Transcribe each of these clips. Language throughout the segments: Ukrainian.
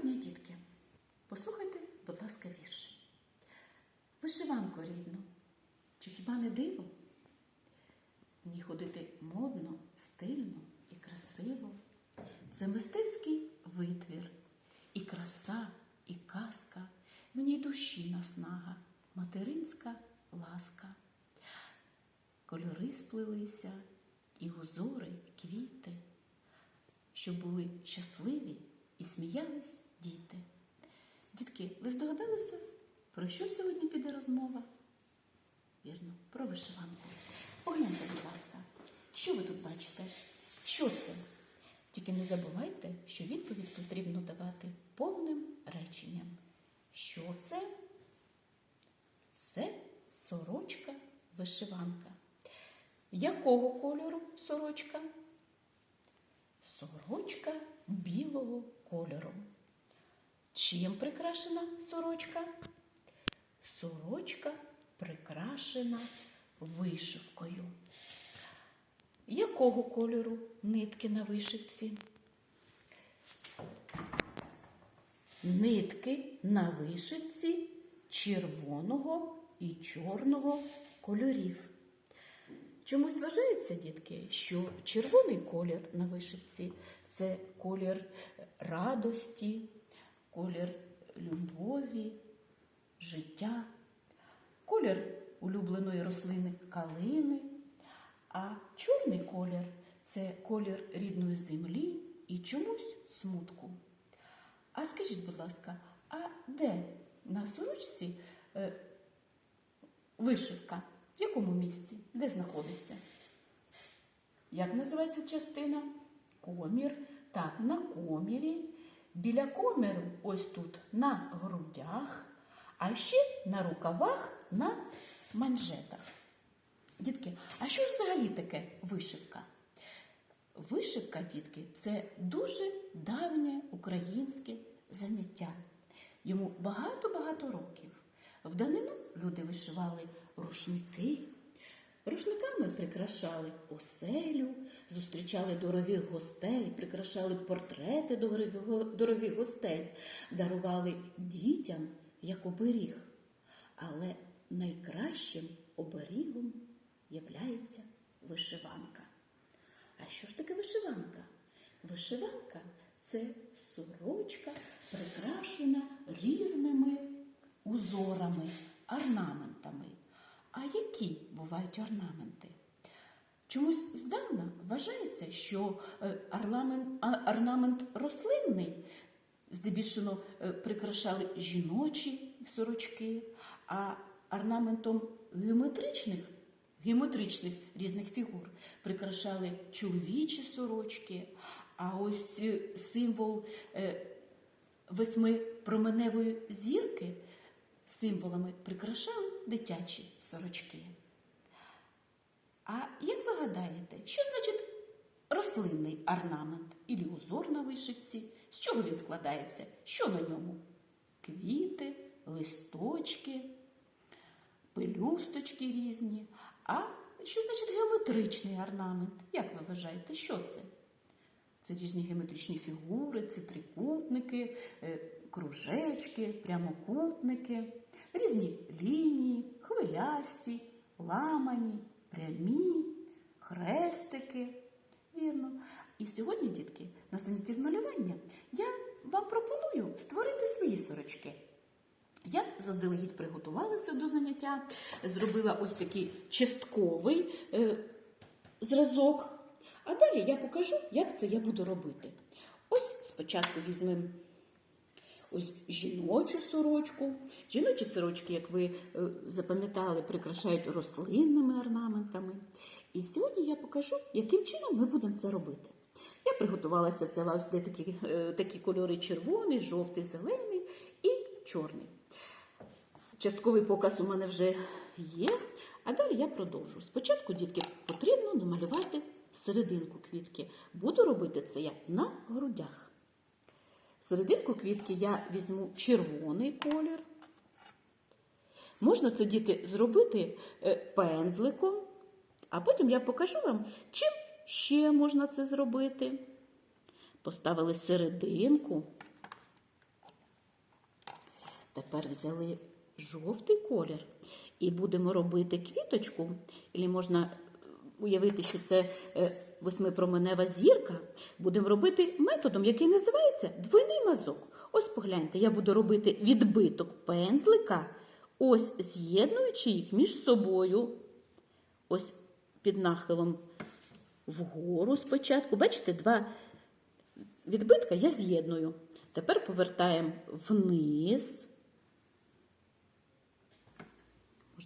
дня, дітки! Послухайте, будь ласка, вірш. Вишиванко рідну, чи хіба не диво? В ній ходити модно, стильно і красиво. Це мистецький витвір, і краса, і казка, в ній душі наснага, материнська ласка. Кольори сплелися, і узори, і квіти, щоб були щасливі і сміялись діти. Дітки, ви здогадалися, про що сьогодні піде розмова? Вірно, про вишиванку. Погляньте, будь ласка, що ви тут бачите? Що це? Тільки не забувайте, що відповідь потрібно давати повним реченням. Що це? Це сорочка вишиванка. Якого кольору сорочка? Сорочка білого кольору. Чим прикрашена сорочка? Сорочка прикрашена вишивкою. Якого кольору нитки на вишивці? Нитки на вишивці червоного і чорного кольорів. Чомусь вважається, дітки, що червоний колір на вишивці це колір радості, колір любові, життя, колір улюбленої рослини калини, а чорний колір це колір рідної землі і чомусь смутку. А скажіть, будь ласка, а де на сорочці е, вишивка? В якому місці? Де знаходиться? Як називається частина? Комір. Так, на комірі. Біля коміру ось тут на грудях, а ще на рукавах, на манжетах. Дітки, а що ж взагалі таке вишивка? Вишивка, дітки, це дуже давнє українське заняття. Йому багато-багато років. В данину люди вишивали рушники. Рушниками прикрашали оселю, зустрічали дорогих гостей, прикрашали портрети дорогих, дорогих гостей, дарували дітям як оберіг. Але найкращим оберігом являється вишиванка. А що ж таке вишиванка? Вишиванка це сорочка, прикрашена різними узорами, орнаментами. А які бувають орнаменти? Чомусь здавна вважається, що е, орнамент, орнамент рослинний здебільшого е, прикрашали жіночі сорочки, а орнаментом геометричних, геометричних різних фігур прикрашали чоловічі сорочки, а ось е, символ е, восьмипроменевої зірки символами прикрашали дитячі сорочки. А як ви гадаєте, що значить рослинний орнамент і узор на вишивці? З чого він складається? Що на ньому? Квіти, листочки, пелюсточки різні. А що значить геометричний орнамент? Як ви вважаєте, що це? Це різні геометричні фігури, це трикутники, е, кружечки, прямокутники, різні лінії, хвилясті, ламані, прямі, хрестики. Вірно. І сьогодні, дітки, на занятті з малювання я вам пропоную створити свої сорочки. Я заздалегідь приготувалася до заняття, зробила ось такий частковий е, зразок. А далі я покажу, як це я буду робити. Ось спочатку візьмемо ось жіночу сорочку. Жіночі сорочки, як ви е, запам'ятали, прикрашають рослинними орнаментами. І сьогодні я покажу, яким чином ми будемо це робити. Я приготувалася, взяла ось такі, е, такі кольори червоний, жовтий, зелений і чорний. Частковий показ у мене вже є, а далі я продовжу. Спочатку, дітки, потрібно намалювати серединку квітки. Буду робити це я на грудях. Серединку квітки я візьму червоний колір. Можна це діти зробити е, пензликом, а потім я покажу вам, чим ще можна це зробити. Поставили серединку. Тепер взяли жовтий колір і будемо робити квіточку, і можна уявити, що це е, восьмипроменева зірка. Будемо робити методом, який називається двойний мазок. Ось погляньте, я буду робити відбиток пензлика, ось з'єднуючи їх між собою. Ось під нахилом вгору спочатку. Бачите, два відбитка я з'єдную. Тепер повертаємо вниз.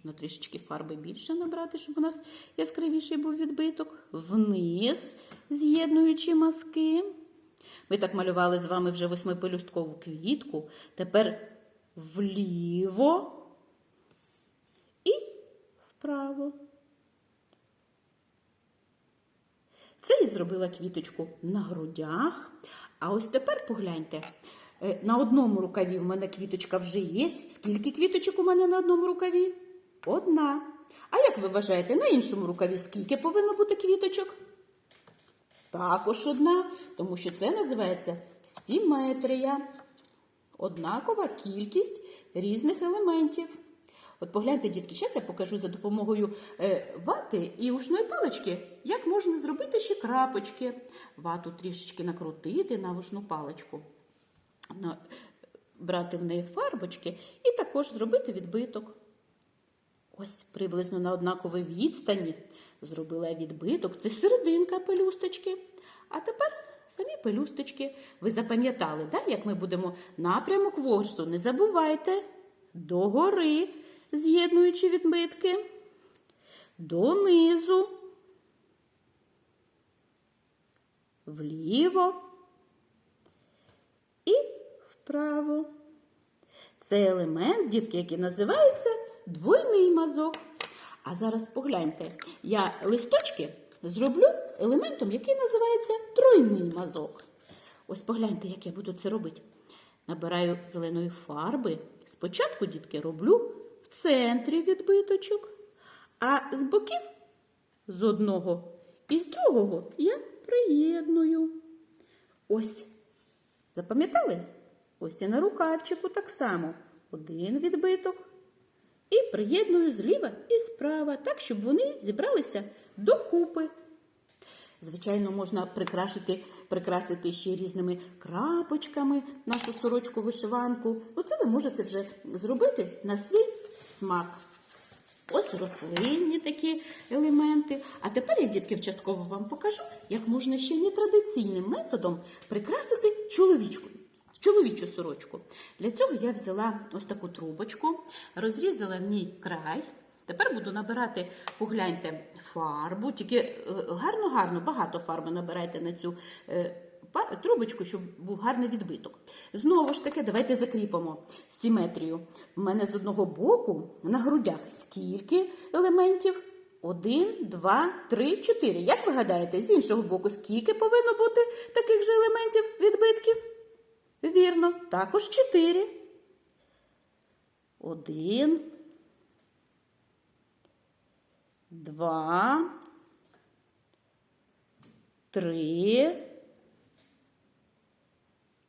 Можна трішечки фарби більше набрати, щоб у нас яскравіший був відбиток. Вниз, з'єднуючи мазки. Ми так малювали з вами вже восьмипелюсткову квітку. Тепер вліво і вправо. Це я зробила квіточку на грудях. А ось тепер погляньте. е, На одному рукаві в мене квіточка вже є. Скільки квіточок у мене на одному рукаві? Одна. А як ви вважаєте, на іншому рукаві скільки повинно бути квіточок? Також одна, тому що це називається симетрія. Однакова кількість різних елементів. От погляньте, дітки, зараз я покажу за допомогою е, вати і ушної палички, як можна зробити ще крапочки. Вату трішечки накрутити на ушну паличку, брати в неї фарбочки і також зробити відбиток. Ось приблизно на однаковій відстані зробила відбиток. Це серединка пелюсточки. А тепер самі пелюсточки. Ви запам'ятали, так, як ми будемо напрямок ворсу. Не забувайте догори, з'єднуючи відбитки, донизу, вліво і вправо. Це елемент, дітки, який називається двойний мазок. А зараз погляньте, я листочки зроблю елементом, який називається тройний мазок. Ось погляньте, як я буду це робити. Набираю зеленої фарби. Спочатку, дітки, роблю в центрі відбиточок, а з боків з одного і з другого я приєдную. Ось. Запам'ятали? Ось і на рукавчику так само. Один відбиток. І приєдную зліва і справа, так, щоб вони зібралися докупи. Звичайно, можна прикрашити, прикрасити ще різними крапочками нашу сорочку вишиванку. Ну, це ви можете вже зробити на свій смак. Ось рослинні такі елементи. А тепер я, дітки, частково вам покажу, як можна ще нетрадиційним методом прикрасити чоловічку. Чоловічу сорочку. Для цього я взяла ось таку трубочку, розрізала в ній край. Тепер буду набирати, погляньте, фарбу, тільки гарно-гарно, багато фарби набирайте на цю е, трубочку, щоб був гарний відбиток. Знову ж таки, давайте закріпимо симетрію. У мене з одного боку на грудях скільки елементів? Один, два, три, чотири. Як ви гадаєте, з іншого боку, скільки повинно бути таких же елементів відбитків? Вірно, також чотири. Один. Два. Три.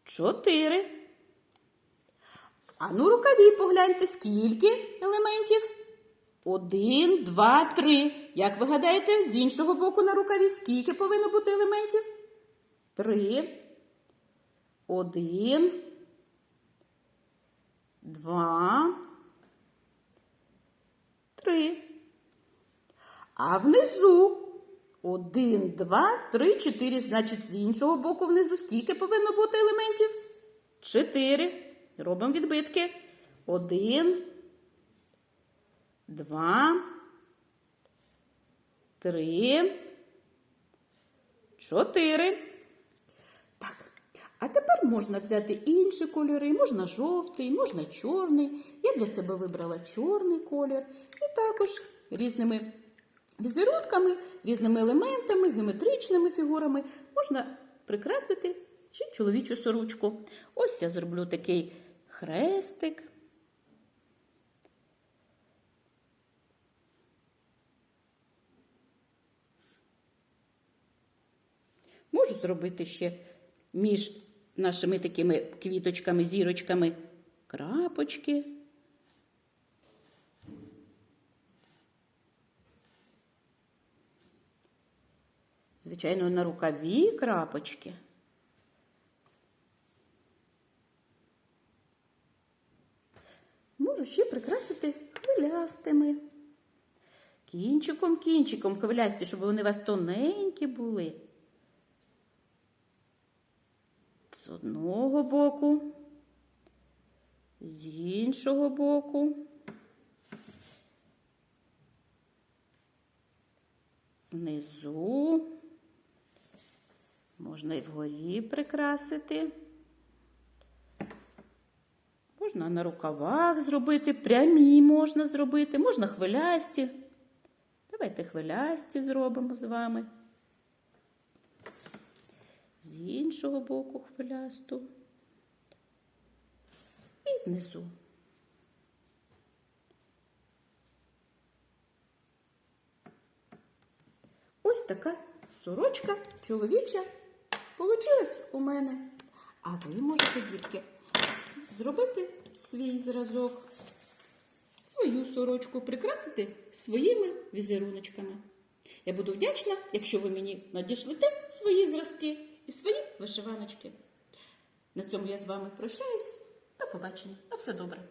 Чотири. А ну рукаві погляньте, скільки елементів? Один, два, три. Як ви гадаєте, з іншого боку на рукаві скільки повинно бути елементів? Три. Один, два, три. А внизу один, два, три, чотири. Значить, з іншого боку внизу скільки повинно бути елементів? Чотири. Робимо відбитки. Один, два, три, чотири. А тепер можна взяти інші кольори, можна жовтий, можна чорний. Я для себе вибрала чорний колір. І також різними візерунками, різними елементами, геометричними фігурами можна прикрасити ще чоловічу сорочку. Ось я зроблю такий хрестик. Можу зробити ще між нашими такими квіточками, зірочками крапочки. Звичайно, на рукаві крапочки. Можу ще прикрасити хвилястими. Кінчиком, кінчиком хвилясті, щоб вони у вас тоненькі були. З одного боку, з іншого боку. Внизу. Можна і вгорі прикрасити. Можна на рукавах зробити, прямі можна зробити, можна хвилясті. Давайте хвилясті зробимо з вами. З іншого боку хвилясту. І внизу. Ось така сорочка чоловіча получилась у мене. А ви можете, дітки, зробити свій зразок, свою сорочку, прикрасити своїми візеруночками. Я буду вдячна, якщо ви мені надішлете свої зразки і свої вишиваночки. На цьому я з вами прощаюсь. До побачення. На все добре.